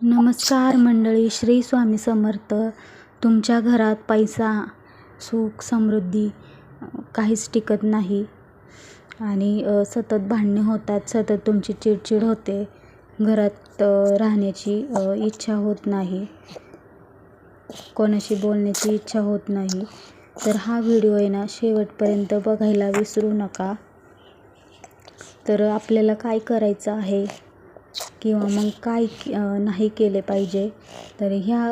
नमस्कार मंडळी श्री स्वामी समर्थ. तुमच्या घरात पैसा सुख समृद्धी काहीच टिकत नाही. आणि सतत भांडणे होतात सतत तुमची चिडचिड होते. घरात राहण्याची इच्छा होत नाही. कोणाशी बोलण्याची इच्छा होत नाही. तर हा व्हिडिओ आहे ना शेवटपर्यंत बघायला विसरू नका. तर आपल्याला काय करायचं आहे? किंवा मग काय नाही केले पाहिजे तर ह्या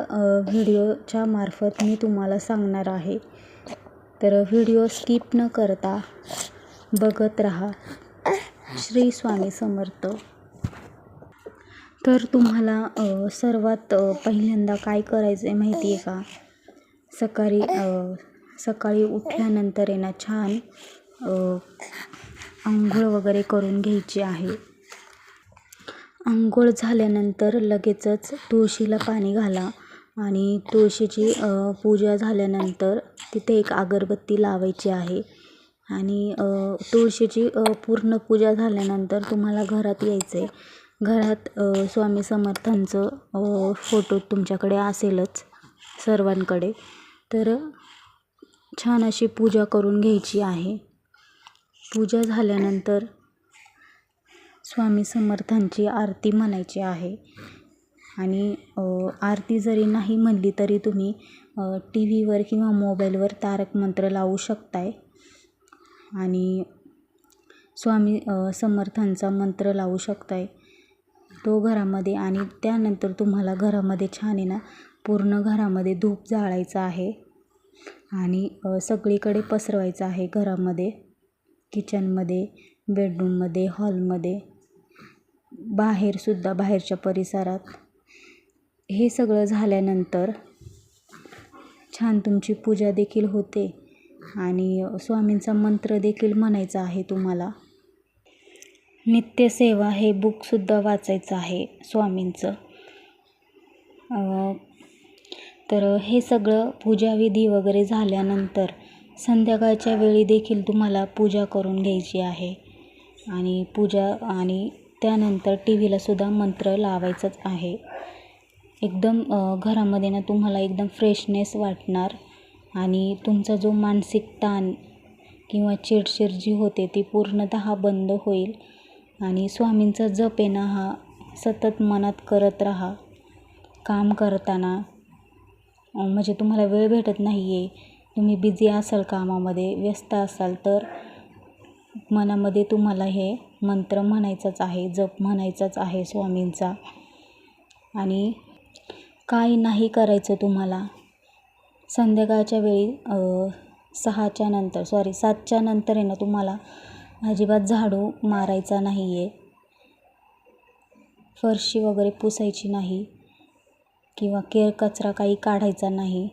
व्हिडिओच्या मार्फत मी तुम्हाला सांगणार आहे. तर व्हिडिओ स्किप न करता बघत राहा. श्री स्वामी समर्थ. तर तुम्हाला सर्वात पहिल्यांदा काय करायचं आहे माहिती आहे का? सकाळी सकाळी उठल्यानंतर आहे ना छान आंघोळ वगैरे करून घ्यायची आहे. आंघोळ झाल्यानंतर लगेचच तुळशीला पाणी घाला आणि तुळशीची पूजा झाल्यानंतर तिथे एक अगरबत्ती लावायची आहे. आणि तुळशीची पूर्ण पूजा झाल्यानंतर तुम्हाला घरात यायचं आहे घरात स्वामी समर्थांचं फोटो तुमच्याकडे असेलच सर्वांकडे. तर छान अशी पूजा करून घ्यायची आहे. पूजा झाल्यानंतर स्वामी समर्थांची आरती म्हणायची आहे. आणि आरती जरी नाही म्हणली तरी तुम्ही टी व्हीवर किंवा मोबाईलवर तारक मंत्र लावू शकताय. आणि स्वामी समर्थांचा मंत्र लावू शकताय. तो घरामध्ये आणि त्यानंतर तुम्हाला घरामध्ये छान आहे ना पूर्ण घरामध्ये धूप जाळायचा आहे. आणि सगळीकडे पसरवायचं आहे घरामध्ये. किचनमध्ये बेडरूममध्ये हॉलमध्ये. बाहेरसुद्धा बाहेरच्या परिसरात. हे सगळं झाल्यानंतर छान तुमची पूजा देखील होते आणि स्वामींचा मंत्र देखील म्हणायचा आहे तुम्हाला. नित्यसेवा हे बुकसुद्धा वाचायचं आहे स्वामींचं. तर हे सगळं पूजाविधी वगैरे झाल्यानंतर संध्याकाळच्या वेळी देखील तुम्हाला पूजा करून घ्यायची आहे. आणि पूजा आणि त्यानंतर टी व्हीलासुद्धा मंत्र लावायचंच आहे. एकदम घरामध्ये ना तुम्हाला एकदम फ्रेशनेस वाटणार आणि तुमचा जो मानसिक ताण किंवा चिडचिड जी होते ती पूर्णतः बंद होईल आणि स्वामींचा जप आहे ना हा सतत मनात करत राहा. काम करताना म्हणजे तुम्हाला वेळ भेटत नाही आहे तुम्ही बिझी असाल कामामध्ये व्यस्त असाल तर मनामध्ये तुम्हाला हे मंत्र म्हणायचाच आहे जप म्हणायचाच आहे स्वामींचा. आणि काय नाही करायचं तुम्हाला. संध्याकाळच्या वेळी सहाच्या नंतर सॉरी सातच्या नंतर आहे ना तुम्हाला अजिबात झाडू मारायचा नाही आहे फरशी वगैरे पुसायची नाही किंवा केर कचरा काही काढायचा नाही.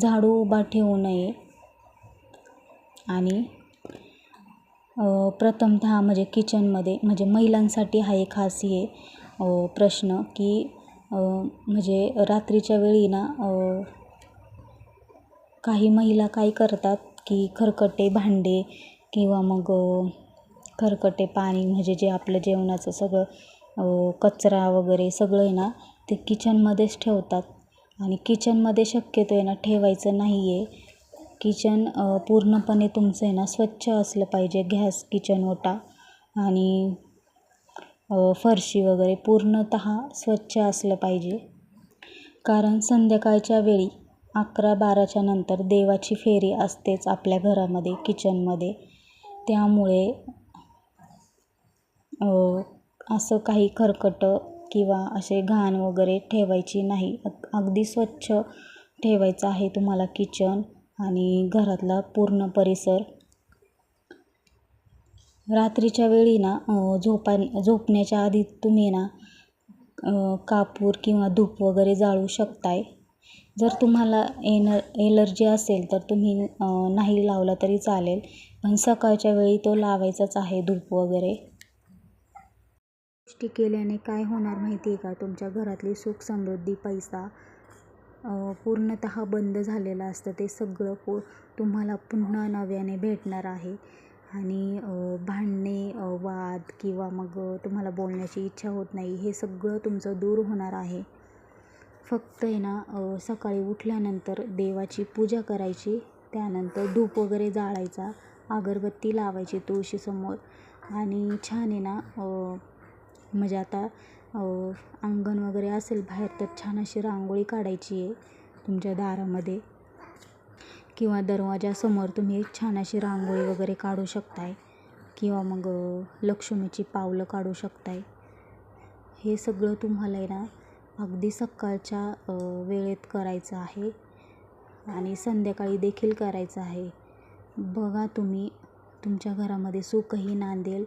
झाडू उभा ठेवू नये. आणि प्रथमतः म्हणजे किचनमध्ये म्हणजे महिलांसाठी हा एक खास आहे प्रश्न की म्हणजे रात्रीच्या वेळी ना काही महिला काय करतात की खरकटे भांडे किंवा मग खरकटे पाणी म्हणजे जे आपलं जेवणाचं सगळं कचरा वगैरे सगळं आहे ना ते किचनमध्येच ठेवतात. आणि किचनमध्ये शक्यतो आहे ना ठेवायचं नाही आहे किचन पूर्णपणे तुमचं आहे ना स्वच्छ असलं पाहिजे. गॅस किचन ओटा आणि फरशी वगैरे पूर्णतः स्वच्छ असलं पाहिजे. कारण संध्याकाळच्या वेळी अकरा बाराच्या नंतर देवाची फेरी असतेच आपल्या घरामध्ये किचनमध्ये त्यामुळे असं काही खरकटं किंवा असे घाण वगैरे ठेवायची नाही. अग अगदी स्वच्छ ठेवायचं आहे तुम्हाला किचन आणि घरातला पूर्ण परिसर. रात्रीच्या वेळी ना झोपा झोपण्याच्या आधी तुम्ही ना कापूर किंवा धूप वगैरे जाळू शकताय. जर तुम्हाला एन एलर्जी असेल तर तुम्ही नाही लावला तरी चालेल पण सकाळच्या वेळी तो लावायचाच आहे धूप वगैरे. गोष्टी केल्याने काय होणार माहिती आहे का? तुमच्या घरातली सुख समृद्धी पैसा पूर्णतः बंद झालेलं असतं. ते सगळं पु तुम्हाला पुन्हा नव्याने भेटणार आहे. आणि भांडणे वाद किंवा मग तुम्हाला बोलण्याची इच्छा होत नाही हे सगळं तुमचं दूर होणार आहे. फक्त आहे ना सकाळी उठल्यानंतर देवाची पूजा करायची त्यानंतर धूप वगैरे जाळायचा अगरबत्ती लावायची तुळशीसमोर. आणि छान आहे ना म्हणजे आता अंगण वगैरे असेल बाहेर तर छान अशी रांगोळी काढायची आहे तुमच्या दारामध्ये. किंवा दरवाजासमोर तुम्ही एक छान अशी रांगोळी वगैरे काढू शकताय. किंवा मग लक्ष्मीची पावलं काढू शकताय. हे सगळं तुम्हाला आहे ना अगदी सकाळच्या वेळेत करायचं आहे. आणि संध्याकाळी देखील करायचं आहे. बघा तुम्ही तुमच्या घरामध्ये सुखही नांदेल.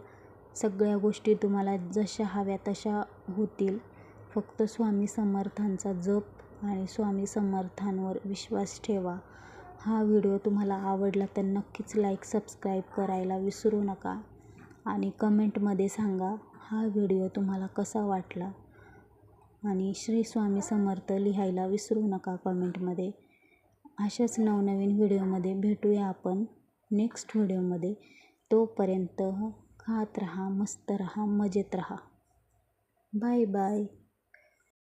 सगळ्या गोष्टी तुम्हाला जशा हव्या तशा होतील. फक्त स्वामी समर्थांचा जप आणि स्वामी समर्थांवर विश्वास ठेवा. हा व्हिडिओ तुम्हाला आवडला तर नक्कीच लाईक सबस्क्राईब करायला विसरू नका आणि कमेंटमध्ये सांगा हा व्हिडिओ तुम्हाला कसा वाटला? आणि श्री स्वामी समर्थ लिहायला विसरू नका कमेंटमध्ये अशाच नवनवीन व्हिडिओमध्ये भेटूया आपण नेक्स्ट व्हिडिओमध्ये तोपर्यंत खात रहा मस्त रहा मजेत रहा. Bye bye.